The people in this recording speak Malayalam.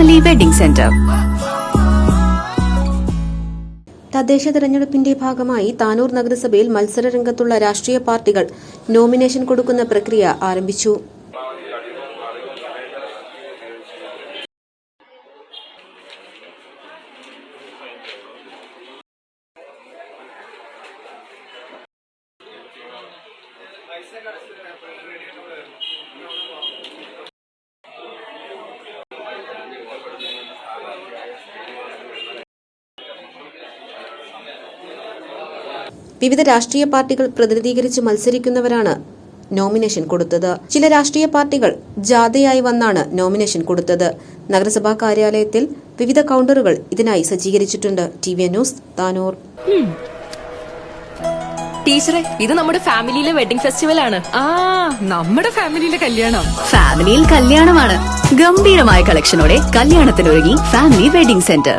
ഫാമിലി വെഡിംഗ് സെന്റർ തദ്ദേശ തെരഞ്ഞെടുപ്പിന്റെ ഭാഗമായി താനൂർ നഗരസഭയിൽ മത്സര രംഗത്തുള്ള രാഷ്ട്രീയ പാർട്ടികൾ നോമിനേഷൻ കൊടുക്കുന്ന പ്രക്രിയ ആരംഭിച്ചു. വിവിധ രാഷ്ട്രീയ പാർട്ടികൾ പ്രതിനിധീകരിച്ച് മത്സരിക്കുന്നവരാണ് നോമിനേഷൻ കൊടുത്തത്. ചില രാഷ്ട്രീയ പാർട്ടികൾ ജാഥയായി വന്നാണ് നോമിനേഷൻ കൊടുത്തത്. നഗരസഭാ കാര്യാലയത്തിൽ വിവിധ കൗണ്ടറുകൾ ഇതിനായി സജ്ജീകരിച്ചിട്ടുണ്ട്. T V news Tanur. ടീച്ചറെ ഇത് നമ്മുടെ ഫാമിലിയിലെ വെഡിംഗ് ഫെസ്റ്റിവൽ ആണ് ആ നമ്മുടെ ഫാമിലിയിലെ കല്യാണം. ഫാമിലിയിൽ കല്യാണമാണ്. ഗംഭീരമായ കളക്ഷനോടെ കല്യാണത്തിനൊരുങ്ങി ഫാമിലി വെഡിംഗ് സെന്റർ.